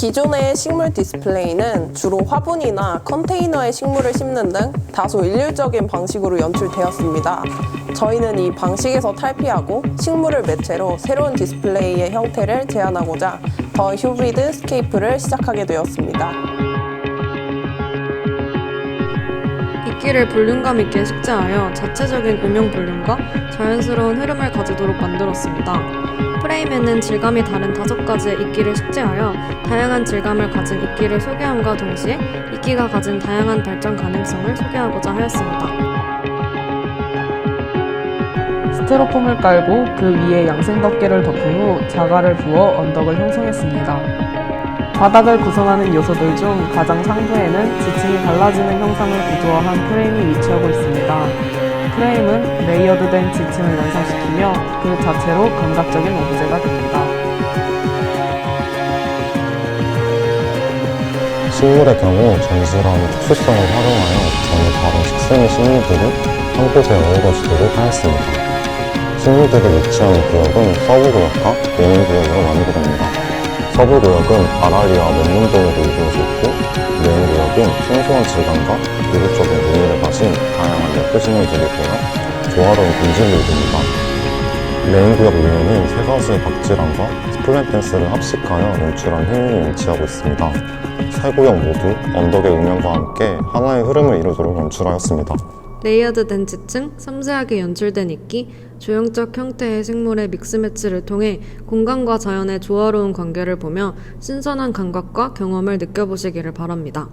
기존의 식물 디스플레이는 주로 화분이나 컨테이너에 식물을 심는 등 다소 일률적인 방식으로 연출되었습니다. 저희는 이 방식에서 탈피하고 식물을 매체로 새로운 디스플레이의 형태를 제안하고자 더 휴브리드 스케이프를 시작하게 되었습니다. 이끼를 볼륨감 있게 숙제하여 자체적인 음영 볼륨과 자연스러운 흐름을 가지도록 만들었습니다. 프레임에는 질감이 다른 다섯 가지의 이끼를 숙제하여 다양한 질감을 가진 이끼를 소개함과 동시에 이끼가 가진 다양한 발전 가능성을 소개하고자 하였습니다. 스티로폼을 깔고 그 위에 양생 덮개를 덮은 후 자갈을 부어 언덕을 형성했습니다. 바닥을 구성하는 요소들 중 가장 상부에는 지층이 갈라지는 형상을 구조화한 프레임이 위치하고 있습니다. 프레임은 레이어드된 지층을 연상시키며 그 자체로 감각적인 오브제가 됩니다. 식물의 경우 전술한 특수성을 활용하여 전혀 다른 식생의 식물들을 한 곳에 어우러지도록 하였습니다. 식물들을 유치하는 구역은 서부 구역과 메인 구역으로 나누게 됩니다. 서부 구역은 아라리와 맨문 등으로 이루어져 있고 메인 구역은 생소한 질감과 이국적인 무늬를 가진 다양한 식물들이 보여 조화로운 이룹니다. 메인 구역 위에는 세 가지의 박질함과 스플렌 댄스를 합식하여 연출한 행운이 위치하고 있습니다. 세 구역 모두 언덕의 음영과 함께 하나의 흐름을 이루도록 연출하였습니다. 레이어드 된 지층, 섬세하게 연출된 이끼, 조형적 형태의 생물의 믹스매치를 통해 공간과 자연의 조화로운 관계를 보며 신선한 감각과 경험을 느껴보시기를 바랍니다.